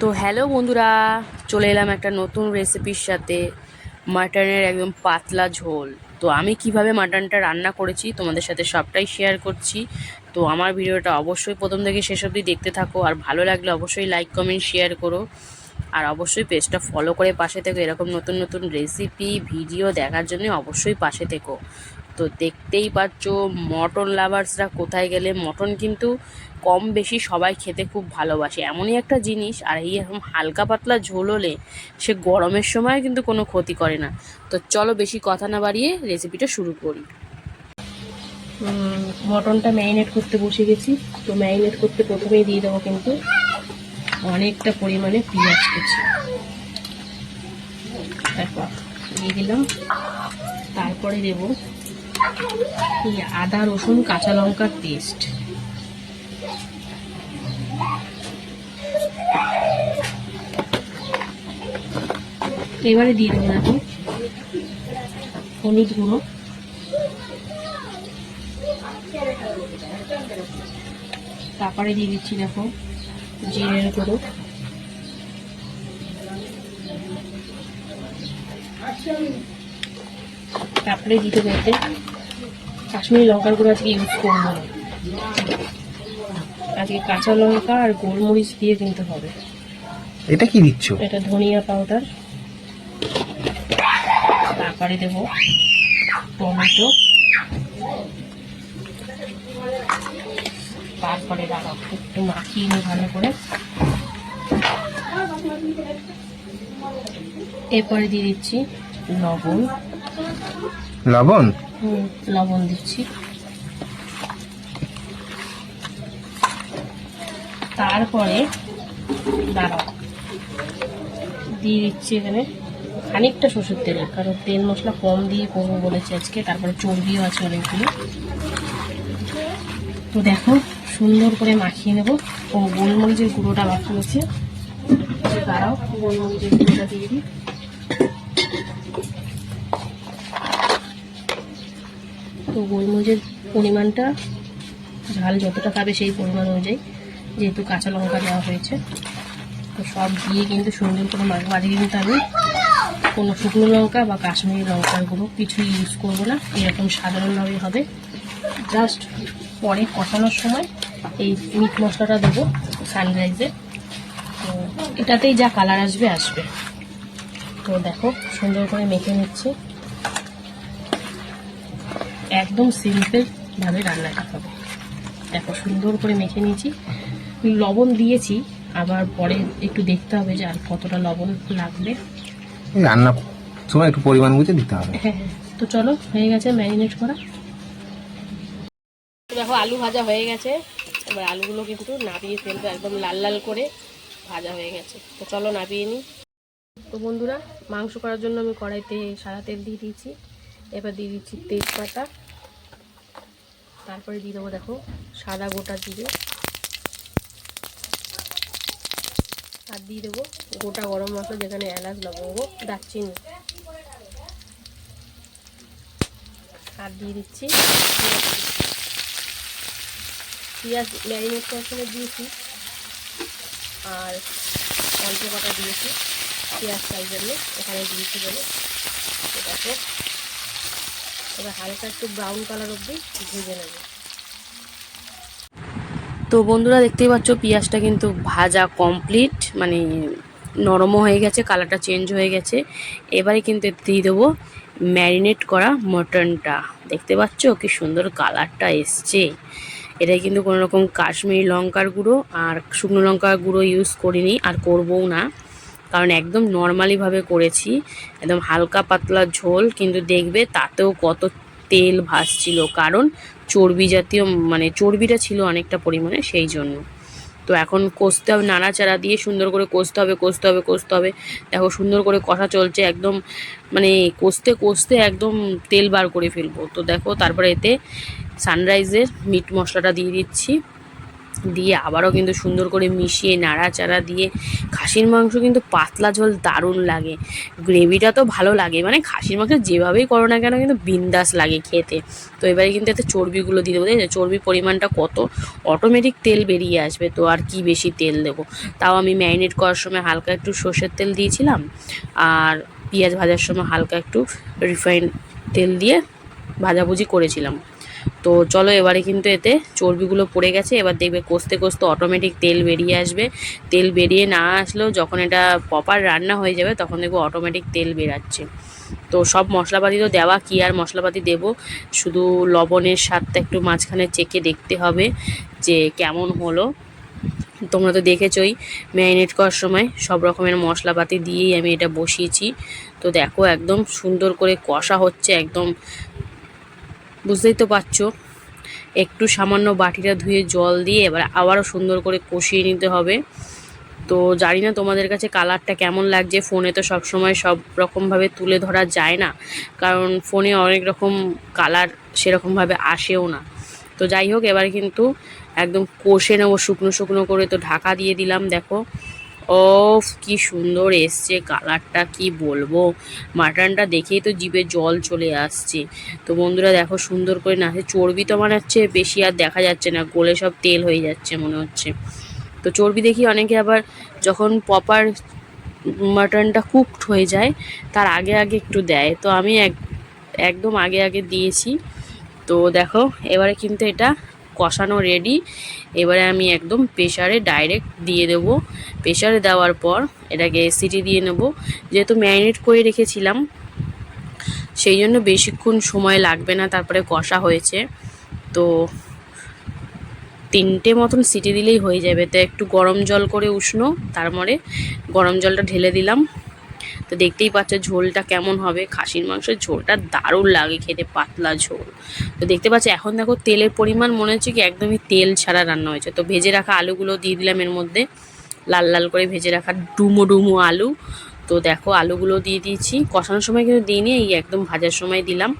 তো হ্যালো বন্ধুরা, চলে এলাম একটা নতুন রেসিপির সাথে মাটনের একদম পাতলা ঝোল। তো আমি কীভাবে মাটনটা রান্না করেছি তোমাদের সাথে সবটাই শেয়ার করছি। তো আমার ভিডিওটা অবশ্যই প্রথম থেকে শেষ অবধি দেখতে থাকো, আর ভালো লাগলে অবশ্যই লাইক কমেন্ট শেয়ার করো। আর অবশ্যই পেজটা ফলো করে পাশে থেকো, এরকম নতুন নতুন রেসিপি ভিডিও দেখার জন্য অবশ্যই পাশে থেকো। তো দেখতেই পাচ্ছ মটন লাভার্সরা কোথায় গেলে। মটন কিন্তু কম বেশি সবাই খেতে খুব ভালোবাসে। এমনই একটা জিনিস, আর এই এরকম হালকা পাতলা ঝোল হলে সে গরমের সময় কিন্তু কোনো ক্ষতি করে না। তো চলো বেশি কথা না বাড়িয়ে রেসিপিটা শুরু করি। মটনটা ম্যারিনেট করতে বসে গেছি। তো ম্যারিনেট করতে প্রথমেই দিয়ে দেবো কিন্তু অনেকটা পরিমাণে পেঁয়াজ কুচি। তারপর দিয়ে দিলাম। তারপরে দেব আদা, রসুন, কাঁচা লঙ্কার পেস্ট এবারে দিয়ে দেবো দেখো হলুদ গুঁড়ো। তারপরে দিয়ে দিচ্ছি দেখো, জিরের গুঁড়ো। তারপরে দিতে বলতে কাশ্মীরি লঙ্কার গুঁড়ো আজকে ইউজ করব না। আজকে কাঁচা লঙ্কা আর গোলমরিচ দিয়ে কিনতে হবে। এটা কি দিচ্ছ? এটা ধনিয়া পাউডার তারপরে দেব টমেটো। তারপরে দাঁড়াও একটু মাখিয়ে নিই ভালো করে। এরপরে দিয়ে দিচ্ছি লবণ। লবণ? লবণ দিচ্ছি। তারপরে দাঁড়াও। দিয়ে দিচ্ছি এখানে খানিকটা শ্বশুর তেল, কারণ তেল মশলা কম দিয়ে করব বলেছি আজকে, তারপরে চর্বিও আছে অনেকগুলো। তো দেখো, সুন্দর করে মাখিয়ে নেব। ও গোলমরিচের গুঁড়োটা মাখিয়েছে। দাঁড়াও, গোলমরিচের গুঁড়োটা দিয়ে দিই। তো গোলমরিচের পরিমাণটা, ঝাল যতটা খাবে সেই পরিমাণ অনুযায়ী, যেহেতু কাঁচা লঙ্কা দেওয়া হয়েছে। তো সব দিয়ে কিন্তু সুন্দর করে মাখবো। আজকে কিন্তু আমি কোনো শুকনো লঙ্কা বা কাশ্মীরি লঙ্কার গুঁড়ো ইউজ করব না। এরকম সাধারণভাবে হবে। জাস্ট পরে কষানোর সময় এই মিট মশলাটা দেবো সানরাইজে তো এটাতেই যা কালার আসবে আসবে। তো দেখো, সুন্দর করে মেখে নিচ্ছি। একদম সিম্পল ভাবে রান্নাটা হবে। দেখো সুন্দর করে মেখে নিয়েছি। লবণ দিয়েছি আবার পরে একটু দেখতে হবে যে আর কতটা লবণ লাগবে। রান্না সময় একটু পরিমাণ বুঝে দিতে হবে। হ্যাঁ হ্যাঁ। তো চলো হয়ে গেছে ম্যারিনেট করা। দেখো আলু ভাজা হয়ে গেছে। এবার আলুগুলো কিন্তু নাবিয়ে ফেলব একদম লাল লাল করে। ভাজা হয়ে গেছে। তো চলো নাবিয়ে নিই। তো বন্ধুরা মাংস করার জন্য আমি কড়াইতে সারা তেল দিয়ে দিয়েছি। এবার দিয়ে দিচ্ছি তেজপাতা। তারপরে দিয়ে দেবো, দেখো, সাদা গোটা জিরে। আর দিয়ে দেবো গোটা গরম মশলা, যেখানে এলাচ, লবঙ্গ, দারচিনি। আর দিয়ে দিচ্ছি পেঁয়াজ। ম্যারিনেট করার সময় দিয়েছি। আর অল্প কটা দিয়েছি পেঁয়াজ চাই জন্য। এখানে দিয়েছি বলে। দেখো এবার হালকা একটু ব্রাউন কালার অবধি ভেজে নেব। তো বন্ধুরা, দেখতেই পাচ্ছ, পেঁয়াজটা কিন্তু ভাজা কমপ্লিট মানে নরমও হয়ে গেছে কালারটা চেঞ্জ হয়ে গেছে। এবারে কিন্তু দিয়ে দেবো ম্যারিনেট করা মটনটা দেখতে পাচ্ছ, কি সুন্দর কালারটা এসছে। এটাই কিন্তু কোনো রকম কাশ্মীরি লঙ্কার গুঁড়ো, আর শুকনো লঙ্কার গুঁড়ো ইউজ করিনি, আর করবও না। কারণ একদম নর্মালিভাবে করেছি। একদম হালকা পাতলা ঝোল, কিন্তু দেখবে তাতেও কত তেল ভাসছিল। কারণ চর্বি জাতীয় মানে চর্বিটা ছিল অনেকটা পরিমাণে সেই জন্য। তো এখন কষতে হবে, নাড়াচাড়া দিয়ে সুন্দর করে কষতে হবে কষতে হবে কষতে হবে। দেখো সুন্দর করে কষা চলছে, একদম মানে কষতে কষতে একদম তেল বার করে ফেলব। তো দেখো তারপরে এতে সানরাইজের মিট মশলাটা দিয়ে দিচ্ছি। দিয়ে আবারও কিন্তু সুন্দর করে মিশিয়ে নাড়াচাড়া দিয়ে খাসির মাংস কিন্তু পাতলা ঝোল দারুণ লাগে। গ্রেভিটা তো ভালো লাগে মানে খাসির মাংস যেভাবেই করো না কেন কিন্তু বিন্দাস লাগে খেতে। তো এবারে কিন্তু এতে চর্বিগুলো দিয়ে দেবো দেখছ চর্বির পরিমাণটা কত? অটোমেটিক তেল বেরিয়ে আসবে, তো আর কি বেশি তেল দেবো? তাও আমি ম্যারিনেট করার সময় হালকা একটু সর্ষের তেল দিয়েছিলাম, আর পেঁয়াজ ভাজার সময় হালকা একটু রিফাইন তেল দিয়ে ভাজাভুজি করেছিলাম। তো চলো এবারে কিন্তু এতে চর্বিগুলো পড়ে গেছে, এবার দেখবে কষতে কষতে অটোমেটিক তেল বেরিয়ে আসবে। তেল বেরিয়ে না আসলেও যখন এটা প্রপার রান্না হয়ে যাবে তখন দেখব অটোমেটিক তেল বেরাচ্ছে। তো সব মশলাপাতি তো দেওয়া, কি আর মশলাপাতি দেব? শুধু লবণের স্বাদটা একটু মাঝখানে চেকে দেখতে হবে যে কেমন হলো। তোমরা তো দেখেছই, ম্যারিনেট করার সময় সব রকমের মশলাপাতি দিয়েই আমি এটা বসিয়েছি। তো দেখো একদম সুন্দর করে কষা হচ্ছে, একদম বুঝতেই তো পারছ। একটু সামান্য বাটিটা ধুয়ে জল দিয়ে এবার আবারও সুন্দর করে কষিয়ে নিতে হবে। তো জানি না তোমাদের কাছে কালারটা কেমন লাগছে, ফোনে তো সব সময় সব রকমভাবে তুলে ধরা যায় না, কারণ ফোনে অনেক রকম কালার সেরকমভাবে আসেও না। তো যাই হোক, এবার কিন্তু একদম কষে নেব শুকনো শুকনো করে, তো ঢাকা দিয়ে দিলাম, দেখো। ও কি সুন্দর এসছে কালারটা, কি বলব? মাটনটা দেখেই তো জিভে জল চলে আসছে। তো বন্ধুরা, দেখো সুন্দর করে না চর্বি তো আমার হচ্ছে বেশি আর দেখা যাচ্ছে না, গলে সব তেল হয়ে যাচ্ছে মনে হচ্ছে। তো চর্বি দেখি অনেকে আবার যখন প্রপার মাটনটা কুকড হয়ে যায়, তার আগে আগে একটু দেয়। তো আমি এক, একদম আগে আগে দিয়েছি। তো দেখো, এবারে কিন্তু এটা কষানো রেডি এবারে আমি একদম প্রেশারে ডাইরেক্ট দিয়ে দেবো। প্রেশারে দেওয়ার পর এটাকে সিটি দিয়ে নেব। যেহেতু ম্যারিনেট করে রেখেছিলাম, সেই জন্য বেশিক্ষণ সময় লাগবে না, তারপরে কষা হয়েছে। তো তিনটে মতন সিটি দিলেই হয়ে যাবে। তো একটু গরম জল করে উষ্ণ, তারপরে গরম জলটা ঢেলে দিলাম। তো দেখতেই পাচ্ছ ঝোলটা কেমন হবে। খাসির মাংসের ঝোলটা দারুণ লাগে খেতে, পাতলা ঝোল। তো দেখতে পাচ্ছ এখন দেখো তেলের পরিমাণ মনে হচ্ছে কি একদমই তেল ছাড়া রান্না হয়েছে। তো ভেজে রাখা আলুগুলো দিয়ে দিলাম এর মধ্যে। লাল লাল করে ভেজে রাখা ডুমো ডুমো আলু। তো দেখো আলুগুলো দিয়ে দিয়েছি। কষানোর সময় কিন্তু দিইনি, এই একদম ভাজার সময় দিলাম।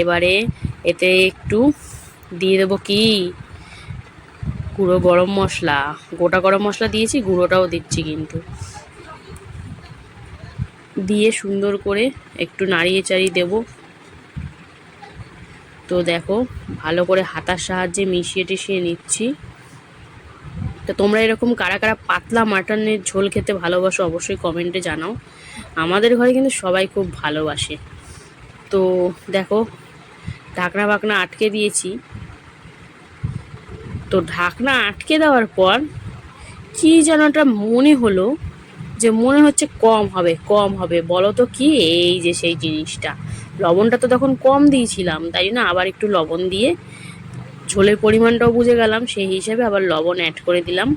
এবারে এতে একটু দিয়ে দেবো কি? গুঁড়ো গরম মশলা। গোটা গরম মশলা দিয়েছি, গুঁড়োটাও দিচ্ছি কিন্তু। দিয়ে সুন্দর করে একটু নাড়িয়ে চাড়িয়ে দেবো। তো দেখো, ভালো করে হাতার সাহায্যে মিশিয়ে টিশিয়ে নিচ্ছি। তো তোমরা এরকম কারা কারা পাতলা মাটনের ঝোল খেতে ভালোবাসো অবশ্যই কমেন্টে জানাও। আমাদের ঘরে কিন্তু সবাই খুব ভালোবাসে। তো দেখো, ঢাকনা বাকনা আটকে দিয়েছি। তো ঢাকনা আটকে দেওয়ার পর কি যেন একটা মনে হলো যে মনে হচ্ছে কম হবে কম হবে। বলো তো কি? এই যে সেই জিনিসটা। লবণটা তো তখন কম দিয়েছিলাম, তাই জন্য আবার একটু লবণ দিয়ে ঝোলের পরিমাণটাও বুঝে গেলাম, সেই হিসেবে আবার লবণ অ্যাড করে দিলাম।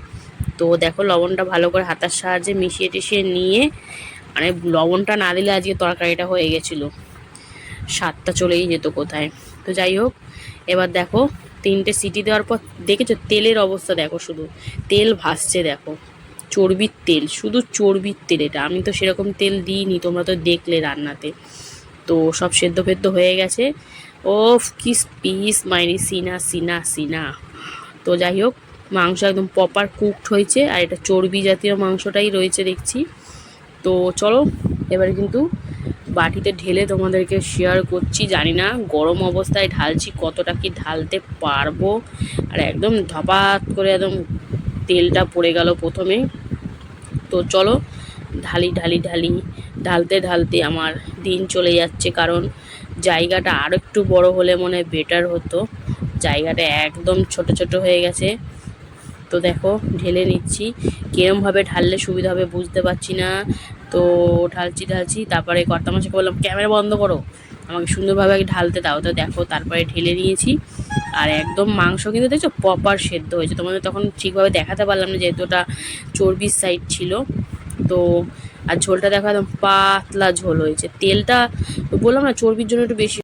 তো দেখো, লবণটা ভালো করে হাতার সাহায্যে মিশিয়ে টিশিয়ে নিয়ে মানে লবণটা না দিলে আজকে তরকারিটা হয়ে গেছিল। স্বাদটা চলেই যেত কোথায়। তো যাই হোক, এবার দেখো, তিনটে সিটি দেওয়ার পর, দেখেছ তেলের অবস্থা দেখো শুধু। তেল ভাসছে দেখো। চর্বির তেল, শুধু চর্বির তেল এটা। আমি তো সেরকম তেল দিইনি, তোমরা তো দেখলে রান্নাতে। তো সব সেদ্ধ ফেদ্ধ হয়ে গেছে। ও কি পিস মাইনি সিনা সিনা সিনা। তো যাই হোক, মাংস একদম প্রপার কুকড হয়েছে, আর এটা চর্বি জাতীয় মাংসটাই রয়েছে দেখছি। তো চলো, এবারে কিন্তু বাটিতে ঢেলে তোমাদেরকে শেয়ার করছি। জানি না গরম অবস্থায় ঢালছি কতটা কি ঢালতে পারব। আর একদম ধপাত করে একদম তেলটা পড়ে গেল প্রথমে। তো চলো, ঢালি ঢালি ঢালি, ঢালতে ঢালতে আমার দিন চলে যাচ্ছে। কারণ জায়গাটা আর একটু বড় হলে মনে বেটার হতো। জায়গাটা একদম ছোট ছোট হয়ে গেছে। তো দেখো, ঢেলে নিচ্ছি। কীরমভাবে ঢাললে সুবিধা হবে বুঝতে পারছি না। তো ঢালছি ঢালছি, তারপরে কর্তামাশাকে বললাম, ক্যামেরা বন্ধ করো। আমাকে সুন্দরভাবে আগে ঢালতে দাও। তো দেখো, তারপরে ঢেলে নিয়েছি। আর একদম মাংস কিন্তু দেখছ প্রপার সেদ্ধ হয়েছে। তোমাদের তখন ঠিকভাবে দেখাতে পারলাম না যেহেতু ওটা চর্বির সাইড ছিল। তো, আর ঝোলটা দেখো একদম পাতলা ঝোল হয়েছে। তেলটা বললাম না, চর্বির জন্য একটু বেশি